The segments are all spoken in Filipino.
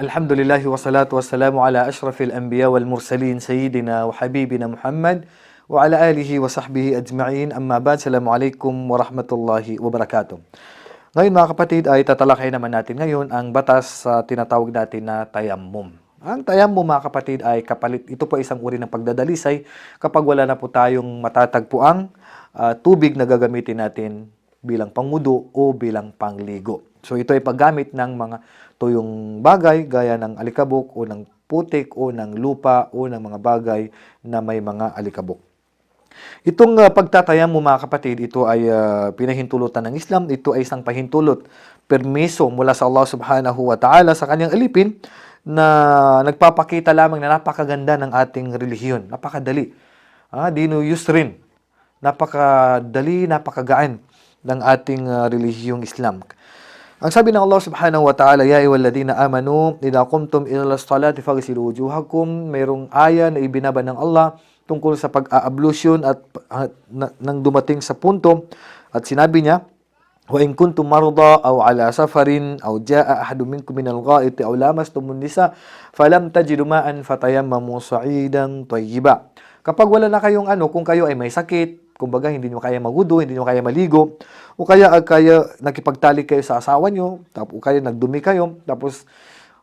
الحمد لله والصلاة والسلام على أشرف الأنبياء والمرسلين سيدنا وحبيبنا محمد وعلى آله وصحبه أجمعين أما بعد السلام عليكم ورحمة الله وبركاته Ngayon mga kapatid ay tatalakay naman natin ngayon ang batas sa tinatawag natin na tayammum. Ang tayammum mga kapatid ay kapalit, ito po isang uri ng pagdadalisay kapag wala na po tayong matatagpuang ah, tubig na gagamitin natin bilang pangmudo o bilang pangligo. So ito ay paggamit ng mga tuyong bagay gaya ng alikabok o ng putik o ng lupa o ng mga bagay na may mga alikabok. Itong uh, pagtatayam mo mga kapatid, ito ay ah, pinahintulutan ng Islam. Ito ay isang pahintulot, permiso mula sa Allah subhanahu wa ta'ala sa kanyang alipin na nagpapakita lamang na napakaganda ng ating relihiyon. Napakadali. Ah, dino yusrin. Napakadali, napakagaan ng ating ah, relihiyong Islam. Ang sabi ng Allah subhanahu wa ta'ala, Ya ayyuhalladhina amanu, idha qumtum ila salati faghsilu wujuhakum. Mayroong aya na ibinaba ng Allah tungkol sa pag-ablution at at na, nang dumating sa punto at sinabi niya, Wa in kuntum marda aw ala safarin aw jaa ahadun minkum min al-gha'iti aw lamastumun nisa falam tajidu ma'an fatayammamu sa'idan tayyiba. Kapag wala na kayong ano, kung kayo ay may sakit, kumbaga hindi nyo kaya magudo, hindi nyo kaya maligo, o kaya ah, kaya nakipagtalik kayo sa asawa nyo, tapos o kaya nagdumi kayo, tapos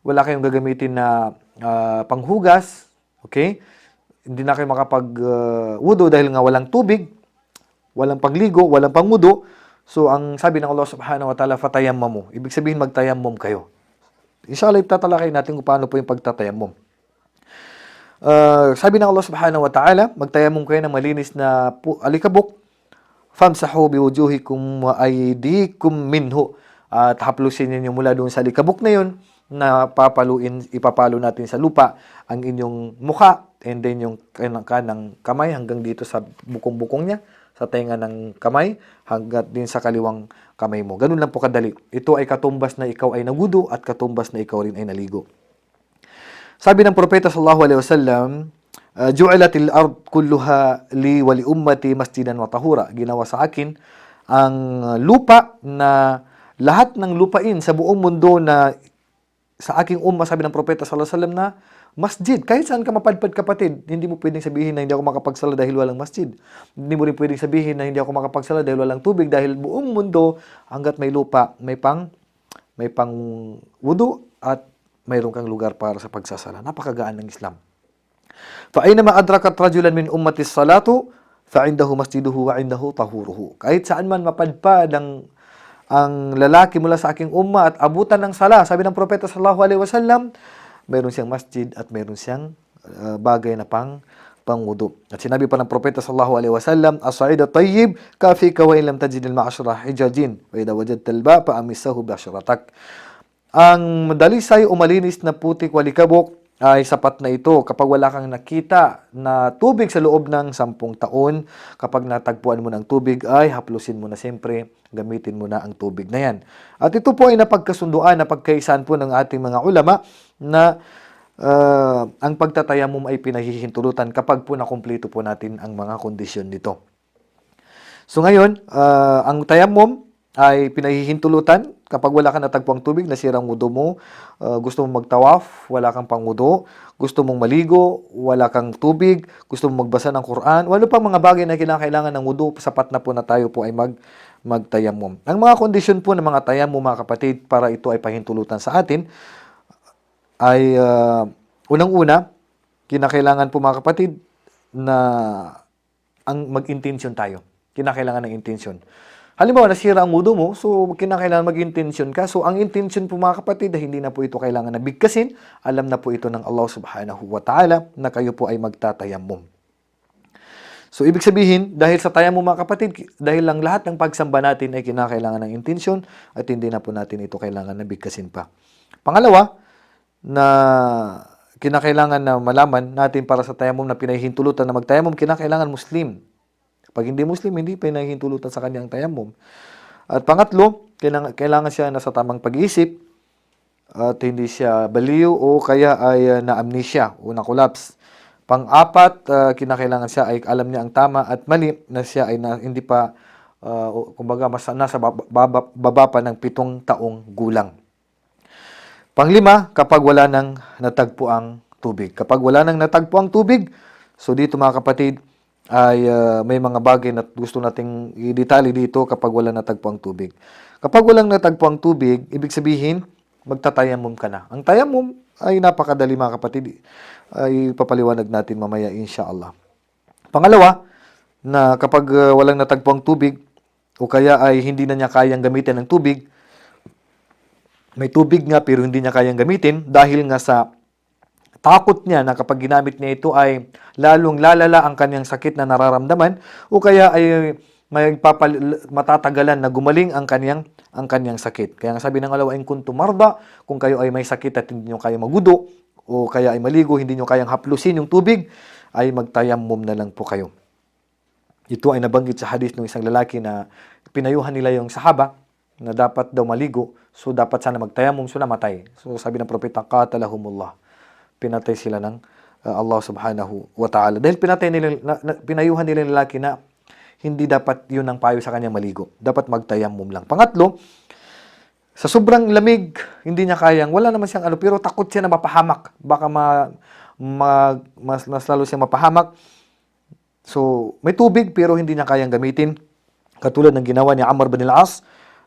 wala kayong gagamitin na ah, panghugas, okay? Hindi na kayo makapag ah, wudo dahil nga walang tubig, walang pagligo, walang pangmudo. So ang sabi ng Allah Subhanahu wa Ta'ala, fatayammamu. Ibig sabihin magtayammum kayo. Inshallah tatalakay natin kung paano po yung pagtatayammum. Uh, sabi ng Allah Subhanahu wa Ta'ala, magtayammum kayo ng malinis na pu- alikabok. Famsahu biwujuhikum wa aydikum minhu. At haplusin ninyo mula doon sa alikabok na yun na papaluin, ipapalo natin sa lupa ang inyong mukha and then yung kanang, kanang kamay hanggang dito sa bukong-bukong niya, sa tenga ng kamay hanggang din sa kaliwang kamay mo. Ganun lang po kadali. Ito ay katumbas na ikaw ay nagudo at katumbas na ikaw rin ay naligo. Sabi ng propeta sallallahu alaihi wasallam, uh, ju'ilatil ard kulluha li wa li ummati masjidan wa tahura. Ginawa sa akin ang lupa na lahat ng lupain sa buong mundo na sa aking umma, sabi ng propeta sallallahu alaihi wasallam na masjid. Kahit saan ka mapadpad kapatid, hindi mo pwedeng sabihin na hindi ako makapagsala dahil walang masjid. Hindi mo rin pwedeng sabihin na hindi ako makapagsala dahil walang tubig dahil buong mundo hanggat may lupa, may pang may pang wudu at mayroon kang lugar para sa pagsasala. Napakagaan ng Islam. فأينما أدركت رجلا من أمة الصلاة فعنده مسجده وعنده طهوره. Kahit saan man mapadpad ang ang lalaki mula sa aking umma at abutan ng sala, sabi ng propeta sallallahu alaihi wasallam, mayroon siyang masjid at mayroon siyang uh, bagay na pang pangwudu. At sinabi pa ng propeta sallallahu alaihi wasallam, as-sa'id at-tayyib kafika wa in lam tajid al-ma'ashra hijajin wa idha wajadta al-ba fa amisahu bi ashratak. Ang dalisay o malinis na putik walikabok ay sapat na ito kapag wala kang nakita na tubig sa loob ng sampung taon. Kapag natagpuan mo ng tubig ay haplusin mo na siyempre, gamitin mo na ang tubig na yan. At ito po ay napagkasunduan, napagkaisan po ng ating mga ulama na uh, ang pagtatayamum ay pinahihintulutan kapag po nakumpleto po natin ang mga kondisyon nito. So ngayon, uh, ang tayamum ay pinahihintulutan kapag wala kang natagpuang tubig, nasirang wudo mo, uh, gusto mong magtawaf, wala kang pangwudo, gusto mong maligo, wala kang tubig, gusto mong magbasa ng Quran, wala pang mga bagay na kinakailangan ng wudo, sapat na po na tayo po ay mag magtayamum. Ang mga kondisyon po ng mga tayamum mga kapatid para ito ay pahintulutan sa atin ay uh, unang-una, kinakailangan po mga kapatid na ang mag-intensyon tayo. Kinakailangan ng intensyon. Halimbawa, nasira ang wudo mo, so kinakailangan mag-intention ka. So, ang intention po mga kapatid, hindi na po ito kailangan na bigkasin. Alam na po ito ng Allah subhanahu wa ta'ala na kayo po ay magtatayamum. So, ibig sabihin, dahil sa tayamum mga kapatid, dahil lang lahat ng pagsamba natin ay kinakailangan ng intention at hindi na po natin ito kailangan na bigkasin pa. Pangalawa, na kinakailangan na malaman natin para sa tayamum na pinahihintulutan na magtayamum, kinakailangan Muslim. Pag hindi Muslim, hindi pinahihintulutan sa kanyang tayamum. At pangatlo, kailangan, siya nasa tamang pag-iisip at hindi siya baliw o kaya ay uh, na-amnesia o na-collapse. Pang-apat, uh, kinakailangan siya ay alam niya ang tama at mali na siya ay na, hindi pa, uh, kumbaga, mas, nasa baba, baba, baba pa ng pitong taong gulang. Panglima, kapag wala nang natagpo ang tubig. Kapag wala nang natagpo ang tubig, so dito mga kapatid, ay ah, may mga bagay na gusto nating i-detalye dito kapag wala natagpo ang tubig. Kapag walang natagpo ang tubig, ibig sabihin, magtatayamum ka na. Ang tayamum ay napakadali mga kapatid. Ay papaliwanag natin mamaya inshallah. Pangalawa, na kapag ah, walang natagpo ang tubig, o kaya ay hindi na niya kayang gamitin ang tubig, may tubig nga pero hindi niya kayang gamitin dahil nga sa takot niya na kapag ginamit niya ito ay lalong lalala ang kanyang sakit na nararamdaman o kaya ay may matatagalan na gumaling ang kanyang ang kanyang sakit. Kaya sabi ng alawa, in kuntum marda, kung kayo ay may sakit at hindi nyo kaya magudo o kaya ay maligo, hindi nyo kayang haplusin yung tubig, ay magtayammum na lang po kayo. Ito ay nabanggit sa hadith ng isang lalaki na pinayuhan nila yung sahaba na dapat daw maligo. So, dapat sana magtayamum. So, namatay. So, sabi ng propeta, qatalahumullah. Pinatay sila ng uh, Allah subhanahu wa ta'ala. Dahil pinatay nila, na, na- pinayuhan nila yung lalaki na hindi dapat yun ang payo sa kanya maligo. Dapat magtayamum lang. Pangatlo, sa sobrang lamig, hindi niya kayang, wala naman siyang ano, pero takot siya na mapahamak. Baka ma, ma- mas, mas lalo siya mapahamak. So, may tubig pero hindi niya kayang gamitin. Katulad ng ginawa ni Amr bin al-As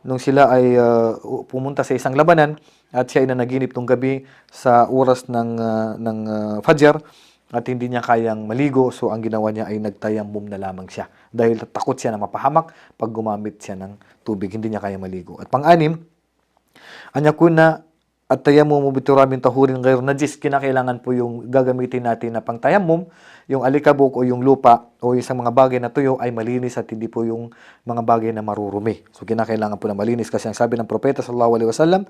nung sila ay uh, pumunta sa isang labanan at siya ay nanaginip nung gabi sa oras ng, uh, ng uh, Fajr at hindi niya kayang maligo. So, ang ginawa niya ay nagtayammum na lamang siya. Dahil takot siya na mapahamak pag gumamit siya ng tubig. Hindi niya kayang maligo. At pang-anim, Anya kuna at tayammum bituramin tahurin ghair najis kinakailangan po yung gagamitin natin na pangtayammum yung alikabok o yung lupa o isang mga bagay na tuyo ay malinis at hindi po yung mga bagay na marurumi. So kinakailangan po na malinis kasi ang sabi ng propeta sallallahu alaihi wasallam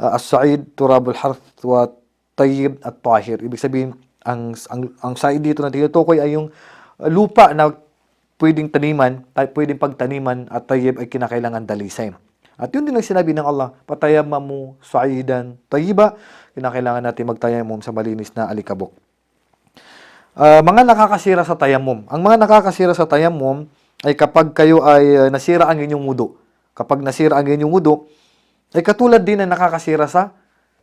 uh, as-sa'id turabul harth wa tayyib at tahir. Ibig sabihin ang ang ang sa'id dito na tinutukoy ay yung lupa na pwedeng taniman, pwedeng pagtaniman at tayyib ay kinakailangan dalisay. At yun din ang sinabi ng Allah, patayamamu sa'idan tayyiba, kinakailangan natin magtayamum sa malinis na alikabok. Ah, mga nakakasira sa tayamum. Ang mga nakakasira sa tayamum ay kapag kayo ay uh, nasira ang inyong wudu. Kapag nasira ang inyong wudu, ay katulad din na nakakasira sa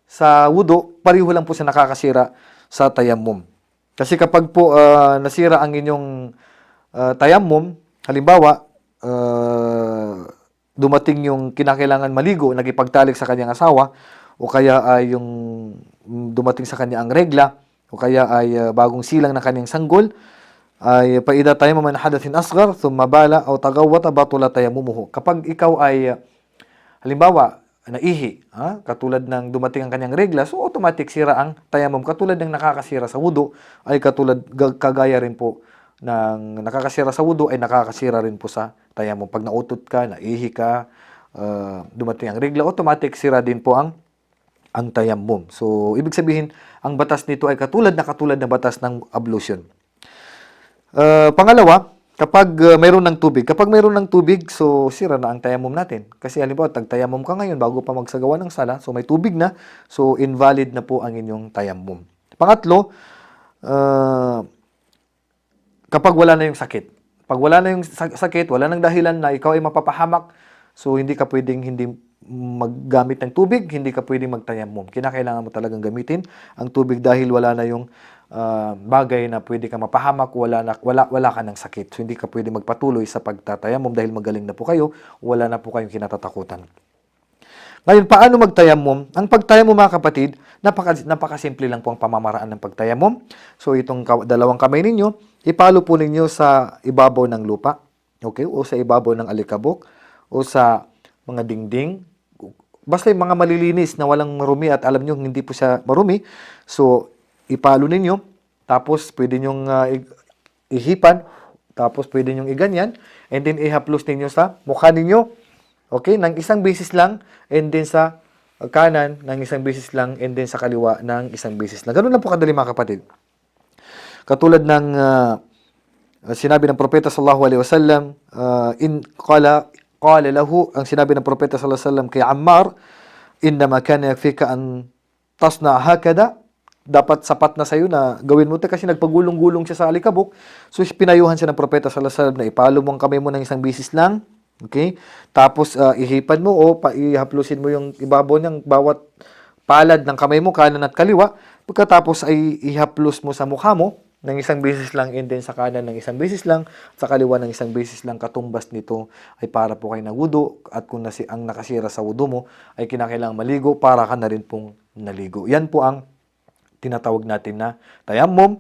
sa wudu, pareho lang po sa nakakasira sa tayamum. Kasi kapag po ah, nasira ang inyong ah, tayamum, halimbawa, ah, dumating yung kinakailangan maligo, nagipagtalik sa kanyang asawa, o kaya ay yung mm, dumating sa kanya ang regla, o kaya ay ah, bagong silang ng kanyang sanggol, ay paida tayo man hadathin asgar, thumma bala, o tagawata batula tayamumuhu. Kapag ikaw ay, ah, halimbawa, naihi, ha? katulad ng dumating ang kanyang regla, so automatic sira ang tayamum. Katulad ng nakakasira sa wudu, ay katulad, ga- kagaya rin po ng nakakasira sa wudu, ay nakakasira rin po sa tayamum. Pag nautot ka, naihi ka, ah, dumating ang regla, automatic sira din po ang ang tayammum. So, ibig sabihin, ang batas nito ay katulad na katulad na batas ng ablution. Uh, pangalawa, kapag uh, mayroon ng tubig, kapag mayroon ng tubig, so sira na ang tayammum natin. Kasi halimbawa, tagtayammum ka ngayon bago pa magsagawa ng sala, so may tubig na, so invalid na po ang inyong tayammum. Pangatlo, uh, kapag wala na yung sakit. Pag wala na yung sak- sakit, wala nang dahilan na ikaw ay mapapahamak, so hindi ka pwedeng hindi maggamit ng tubig, hindi ka pwedeng magtayammum. Kinakailangan mo talagang gamitin ang tubig dahil wala na yung ah, bagay na pwede ka mapahamak, wala, na, wala, wala ka ng sakit. So hindi ka pwede magpatuloy sa pagtatayammum dahil magaling na po kayo, wala na po kayong kinatatakutan. Ngayon, paano magtayamum? Ang pagtayamum mga kapatid, napaka, napakasimple lang po ang pamamaraan ng pagtayamum. So itong dalawang kamay ninyo, ipalo po ninyo sa ibabaw ng lupa, okay? O sa ibabaw ng alikabok, o sa mga dingding. Basta yung mga malilinis na walang marumi at alam nyo hindi po siya marumi. So, ipalo ninyo, tapos pwede nyong i- ihipan, tapos pwede nyong iganyan, and then ihaplos ninyo sa mukha ninyo, Okay, ng isang beses lang and then sa kanan ng isang beses lang and then sa kaliwa ng isang beses lang. Ganun lang po kadali mga kapatid. Katulad ng ah, sinabi ng propeta sallallahu alaihi wasallam, ah, in qala qala lahu ang sinabi ng propeta sallallahu alaihi wasallam kay Ammar, innama kana yakfika an tasna hakada dapat sapat na sa'yo na gawin mo ito kasi nagpagulong-gulong siya sa alikabok. So, pinayuhan siya ng propeta sallallahu alaihi wasallam na ipalo mo ang kamay mo ng isang bisis lang. Okay? Tapos, ah, ihipan mo o pa, ihaplusin mo yung ibabaw ng bawat palad ng kamay mo kanan at kaliwa. Pagkatapos ay ihaplos mo sa mukha mo ng isang beses lang and then sa kanan ng isang beses lang, sa kaliwa ng isang beses lang katumbas nito ay para po kayo ng wudu at kung nasi, ang nakasira sa wudu mo ay kinakailangan maligo para ka na rin pong naligo. Yan po ang tinatawag natin na tayammum.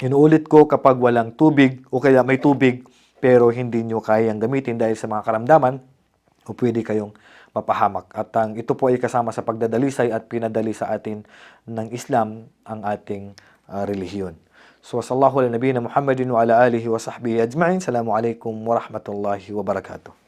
Inuulit ko kapag walang tubig o kaya may tubig pero hindi nyo kayang gamitin dahil sa mga karamdaman o pwede kayong mapahamak. At ang ito po ay kasama sa pagdadalisay at pinadali sa atin ng Islam ang ating ah, relihiyon. So, sallallahu ala nabiyina Muhammadin wa ala alihi wa sahbihi ajma'in. Salamu alaikum wa rahmatullahi wa barakatuh.